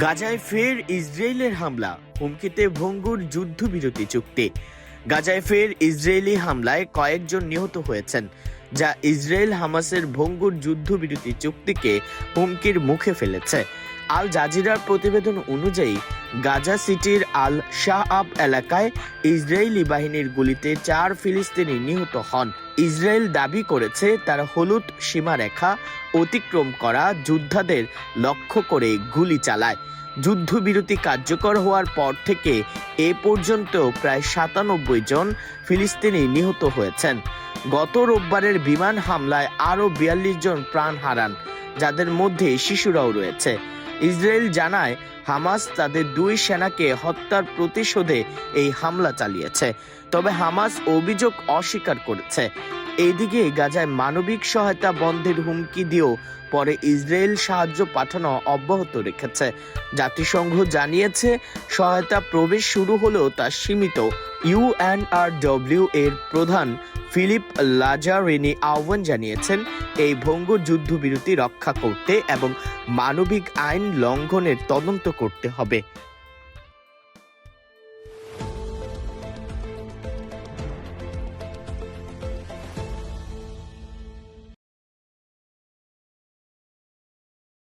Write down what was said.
গাজায় ফের ইসরায়েলের হামলা, হুমকিতে ভঙ্গুর যুদ্ধবিরতি চুক্তি। গাজায় ফের ইসরায়েলি হামলায় কয়েকজন নিহত হয়েছেন, যা ইসরায়েল হামাসের ভঙ্গুর যুদ্ধবিরতি চুক্তিকে হুমকির মুখে ফেলেছে। আল জাজিরার প্রতিবেদন অনুযায়ী গাজা সিটির আল শাহ আব এলাকায় ইসরায়েলি বাহিনীর গুলিতে চার ফিলিস্তিনি নিহত হন। ইসরায়েল দাবি করেছে তারা হলুদ সীমারেখা অতিক্রম করা যোদ্ধাদের লক্ষ্য করে গুলি চালায়। যুদ্ধবিরতি কার্যকর হওয়ার পর থেকে এ পর্যন্ত প্রায় সাতানব্বই জন ফিলিস্তিনি নিহত হয়েছেন। গত রোববারের বিমান হামলায় আরও বিয়াল্লিশ জন প্রাণ হারান, যাদের মধ্যে শিশুরাও রয়েছে। ইসরায়েল জানায়, হামাস তাদের দুই সেনাকে হত্যার প্রতিশোধে এই হামলা চালিয়েছে। তবে হামাস অভিযোগ অস্বীকার করেছে। এদিকে গাজায় মানবিক সহায়তা বন্ধের হুমকি দিয়েও পরে ইসরায়েল সাহায্য পাঠানো অব্যাহত রেখেছে। জাতিসংঘ জানিয়েছে, সহায়তা প্রবেশ শুরু হলেও তা সীমিত। ইউএনআরডব্লিউ এর প্রধান ফিলিপ লাজারিনি আহ্বান জানিয়েছেন, এই ভঙ্গুর যুদ্ধবিরতি রক্ষা করতে এবং মানবিক আইন লঙ্ঘনের তদন্ত করতে হবে।